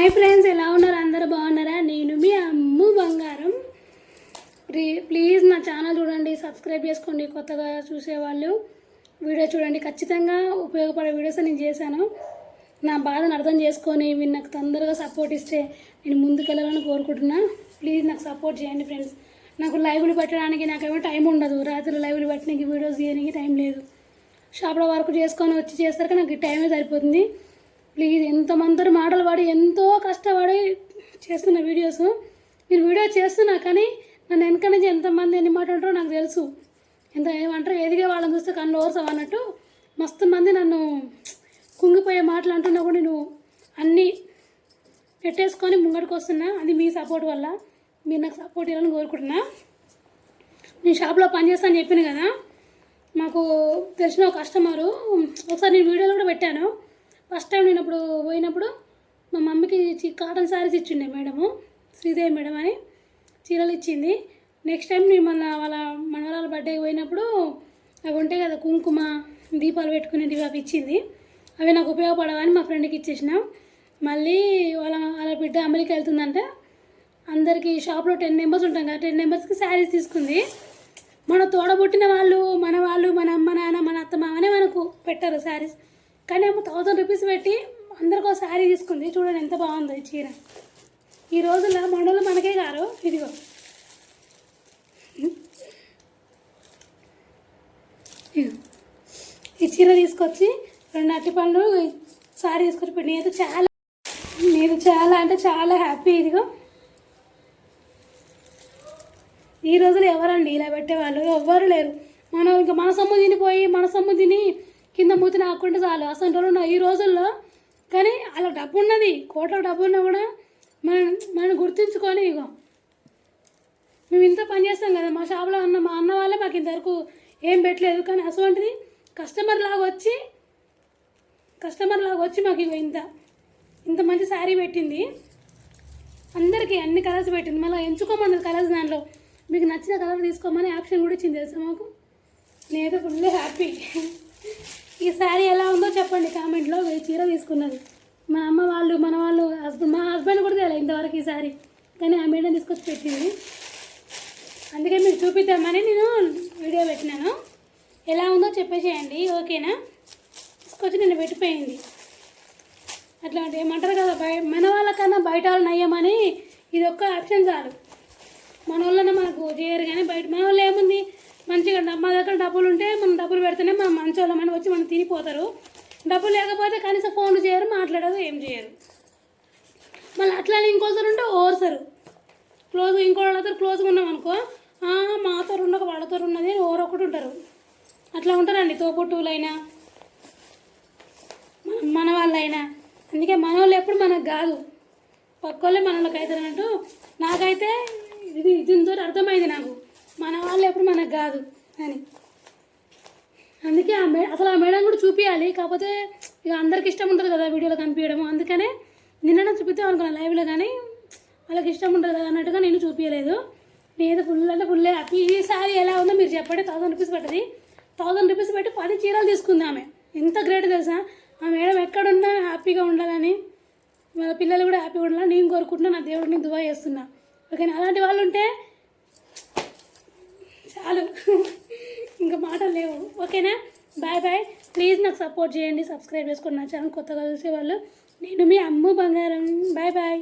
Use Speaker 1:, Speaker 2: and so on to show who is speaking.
Speaker 1: Hi friends ఎలా ఉన్నారు? అందరు బాగున్నారా? నేను మీ అమ్ము బంగారం. ప్లీ ప్లీజ్ నా ఛానల్ చూడండి సబ్స్క్రైబ్ చేసుకోండి కొత్తగా చూసేవాళ్ళు. వీడియో చూడండి ఖచ్చితంగా ఉపయోగపడే వీడియోస్ నేను చేశాను. నా బాధను అర్థం చేసుకొని మీరు నాకు తొందరగా సపోర్ట్ ఇస్తే నేను ముందుకెళ్ళాలని కోరుకుంటున్నా. ప్లీజ్ నాకు సపోర్ట్ చేయండి ఫ్రెండ్స్ నాకు లైవ్లు పెట్టడానికి నాకేమో టైం ఉండదు. రాత్రి లైవ్లు పెట్టడానికి వీడియోస్ తీయడానికి టైం లేదు. షాప్లో వర్క్ చేసుకొని వచ్చి చేస్తారు నాకు టైమే సరిపోతుంది. ప్లీజ్ ఎంతమందరూ మాటలు పడి ఎంతో కష్టపడి చేస్తున్న వీడియోస్. మీరు వీడియో చేస్తున్నా కానీ నన్ను వెనక నుంచి ఎంతమంది ఎన్ని మాట ఉంటారో నాకు తెలుసు. ఎంత ఏమంటారు? ఎదిగే వాళ్ళని చూస్తే కళ్ళు ఓర్సం అన్నట్టు మస్తు మంది నన్ను కుంగిపోయే మాటలు అంటున్నా కూడా నేను అన్నీ పెట్టేసుకొని ముంగడికి వస్తున్నా. అది మీ సపోర్ట్ వల్ల. మీరు నాకు సపోర్ట్ ఇవ్వాలని కోరుకుంటున్నా. నేను షాప్లో పనిచేస్తాను చెప్పాను కదా. మాకు తెలిసిన ఒక కస్టమరు ఒకసారి నేను వీడియోలో కూడా పెట్టాను. ఫస్ట్ టైం నేను అప్పుడు పోయినప్పుడు మా మమ్మీకి కాటన్ శారీస్ ఇచ్చిండే మేడము శ్రీదేవి మేడం అని చీరలు ఇచ్చింది. నెక్స్ట్ టైం నేను మన వాళ్ళ మనవరాల బర్త్డేకి పోయినప్పుడు అవి ఉంటాయి కదా కుంకుమ దీపాలు పెట్టుకునేటివి అవి ఇచ్చింది. అవి నాకు ఉపయోగపడవని మా ఫ్రెండ్కి ఇచ్చేసిన. మళ్ళీ వాళ్ళ వాళ్ళ బిడ్డ అమెరికా వెళ్తుందంటే. అందరికీ షాప్లో టెన్ మెంబర్స్ ఉంటాం కదా టెన్ మెంబర్స్కి శారీస్ తీసుకుంది. మన తోడబుట్టిన వాళ్ళు మన వాళ్ళు మన అమ్మ నాన్న మన అత్త మామనే మనకు పెట్టారు శారీస్. కానీ ఆమె థౌజండ్ రూపీస్ పెట్టి అందరికి ఒక శారీ తీసుకుంది. చూడండి ఎంత బాగుందో ఈ చీర. ఈ రోజుల్లో మనోళ్ళు మనకే గారు. ఇదిగో. ఈ చీర తీసుకొచ్చి రెండు అట్టి పండ్లు శారీ తీసుకొచ్చి నేను చాలా నేను చాలా అంటే చాలా హ్యాపీ ఇదిగో. ఈ రోజులు ఎవరండి ఇలా పెట్టేవాళ్ళు? ఎవ్వరు లేరు. మనం ఇంకా మన సొమ్ము తినిపోయి మన సొమ్ము తిని కింద మూతిని ఆకుంటే చాలు. అసలు వాళ్ళు ఈ రోజుల్లో కానీ అలా డబ్బు ఉన్నది కోట్ల డబ్బు ఉన్నా కూడా మనం మనం గుర్తించుకొని ఇగో. మేము ఇంత పని చేస్తాం కదా మా షాప్లో అన్న మా అన్న వాళ్ళే మాకు ఇంతవరకు ఏం పెట్టలేదు. కానీ అటువంటిది కస్టమర్ లాగా వచ్చి కస్టమర్ లాగా వచ్చి మాకు ఇగో ఇంత ఇంత మంచి శారీ పెట్టింది. అందరికీ అన్ని కలర్స్ పెట్టింది. మళ్ళీ ఎంచుకోమన్నది కలర్స్ దాంట్లో. మీకు నచ్చిన కలర్ తీసుకోమని ఆప్షన్ కూడా ఇచ్చింది తెలుసా మాకు? నేనైతే ఫుల్ హ్యాపీ. శారీ ఎలా ఉందో చెప్పండి కామెంట్లో. వెయ్యి చీర తీసుకున్నది? మా అమ్మ వాళ్ళు మన వాళ్ళు హస్బెండ్ మా హస్బెండ్ కూడా తెలియదు ఇంతవరకు ఈ శారీ. కానీ ఆ మేడం తీసుకొచ్చి పెట్టింది. అందుకే మీరు చూపిద్దామని నేను వీడియో పెట్టినాను. ఎలా ఉందో చెప్పేసేయండి ఓకేనా? తీసుకొచ్చి నేను పెట్టిపోయింది. అట్లాంటి ఏమంటారు కదా బయ మన వాళ్ళకన్నా బయట వాళ్ళు నయ్యమని ఇది ఒక్క ఆప్షన్ చాలు. మన వాళ్ళనే మనకు చేయరు కానీ బయట మన వాళ్ళు ఏముంది మంచిగా మా దగ్గర డబ్బులు ఉంటే మనం డబ్బులు పెడితేనే మనం మంచి వాళ్ళమని వచ్చి మనం తినిపోతారు. డబ్బులు లేకపోతే కనీసం ఫోన్లు చేయరు మాట్లాడరు ఏం చేయరు. మళ్ళీ అట్లానే ఇంకోసారి ఉంటే ఓర్సరు క్లోజ్ ఇంకో వాళ్ళతో క్లోజ్గా ఉన్నాం అనుకో మాతో ఉండక వాళ్ళతో ఉన్నది అని ఓరొకటి ఉంటారు. అట్లా ఉంటారండి తోపుట్టువులైనా మన- వాళ్ళైనా. అందుకే మన వాళ్ళు ఎప్పుడు మనకు కాదు. పక్క వాళ్ళే మన వాళ్ళకి అవుతారు అన్నట్టు నాకైతే ఇది దీంతో అర్థమైంది నాకు. కాదు అని. అందుకే ఆ మే అసలు ఆ మేడం కూడా చూపించాలి కాకపోతే ఇక అందరికి ఇష్టం ఉంటుంది కదా వీడియోలో కనిపించడం అందుకనే నిన్న చూపిద్దాం అనుకున్నాను లైవ్లో కానీ వాళ్ళకి ఇష్టం ఉంటుంది కదా అన్నట్టుగా నేను చూపించలేదు నేను ఫుల్ అంటే ఫుల్ హ్యాపీ ఈ సారీ ఎలా ఉందో మీరు చెప్పండి థౌసండ్ రూపీస్ పెట్టది థౌసండ్ రూపీస్ పెట్టి పది చీరలు తీసుకుంది ఆమె. ఎంత గ్రేట్ తెలుసా? ఆ మేడం ఎక్కడున్నా హ్యాపీగా ఉండాలని వాళ్ళ పిల్లలు కూడా హ్యాపీగా ఉండాలని నేను కోరుకుంటున్నా నా దేవుడిని దువా చేస్తున్నా. ఓకేనా? అలాంటి వాళ్ళు ఉంటే చాలు ఇంకా మాటలు లేవు ఓకేనా? Bye bye. ప్లీజ్ నాకు సపోర్ట్ చేయండి. సబ్స్క్రైబ్ చేసుకోండి నా ఛానల్ కొత్తగా చూసేవాళ్ళు నేను మీ అమ్ము బంగారం. Bye bye.